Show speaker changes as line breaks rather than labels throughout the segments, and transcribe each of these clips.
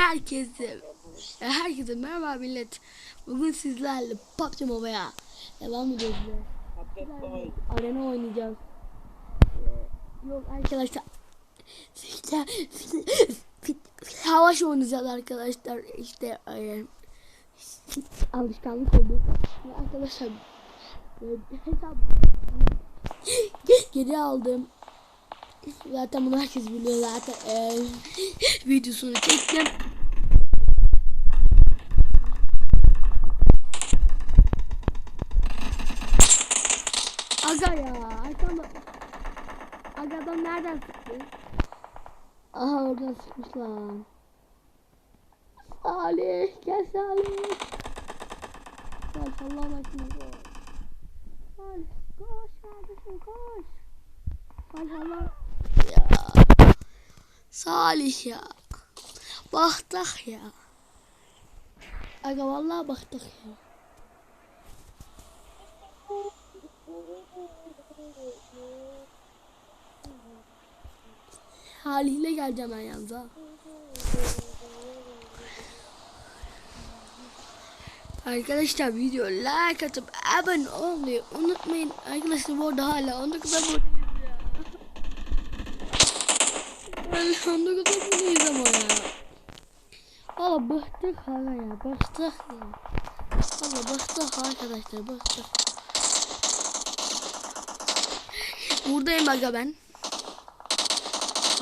herkese herkese merhaba millet. Bugün sizlerle PUBG Mobile'a devam ediyoruz. Arena oynayacağız. Ee, Yok arkadaşlar. Sizler, savaş oynayacağız arkadaşlar. İşte e, alışkanlık oldu. Arkadaşlar e, hesap geri aldım. Zaten bunu herkes biliyor zaten. Ee, videosunu çektim. Aga ya. Arkamda. Aga adam nereden sıktı? Aha oradan sıkmış lan. Salih. Gel Salih. Gel Allah'ın aşkına koş. Salih. Koş kardeşim koş. Salih Allah. Ya. Salih ya. Baktık ya. Aga vallahi baktık ya. Haliyle geleceğim ben yalnız ha. Arkadaşlar video like atıp abone olmayı unutmayın. Arkadaşlar bu arada hala 19 aboneyiz ya. Hala 19 aboneyiz ama ya. Valla bıktık hala ya. Bıktık ya. Valla bıktık arkadaşlar bıktık. Buradayım aga ben.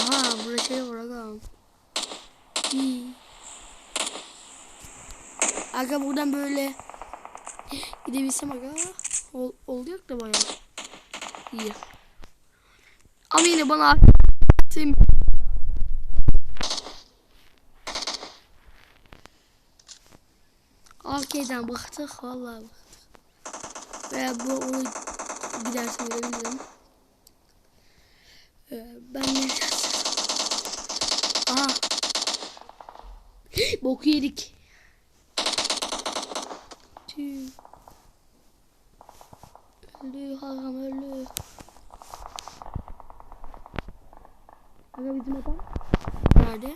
Aha burada şey var aga. İyi. Aga buradan böyle gidebilsem aga. Ol, olacak da bayağı. İyi. Ama yine bana sen Arkade'den bıktık vallahi bıktık. Veya bu onu giderse görebilirim. Ee, ben ne Aha. Boku yedik. Tüh. Öldü haram öldü. Aga bizim adam nerede?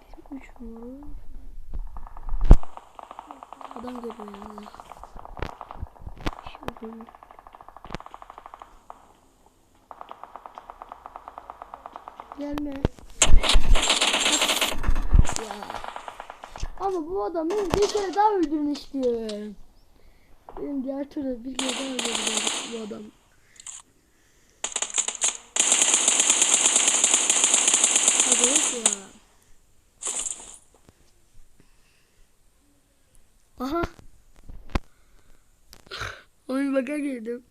Bizim üç. Adam görüyor yani. Şurada. Gelme. Ya. Ama bu adam beni bir kere daha istiyor. Benim diğer türlü bir kere daha öldürecek bu adam. Hadi ya. Aha. Oyun baka girdim.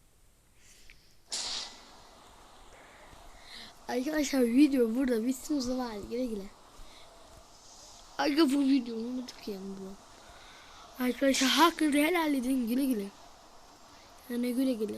Arkadaşlar video burada bitsin o zaman güle güle. Aga bu videoyu unuttuk ya bu. Arkadaşlar hakkını helal edin güle güle. Yani güle güle.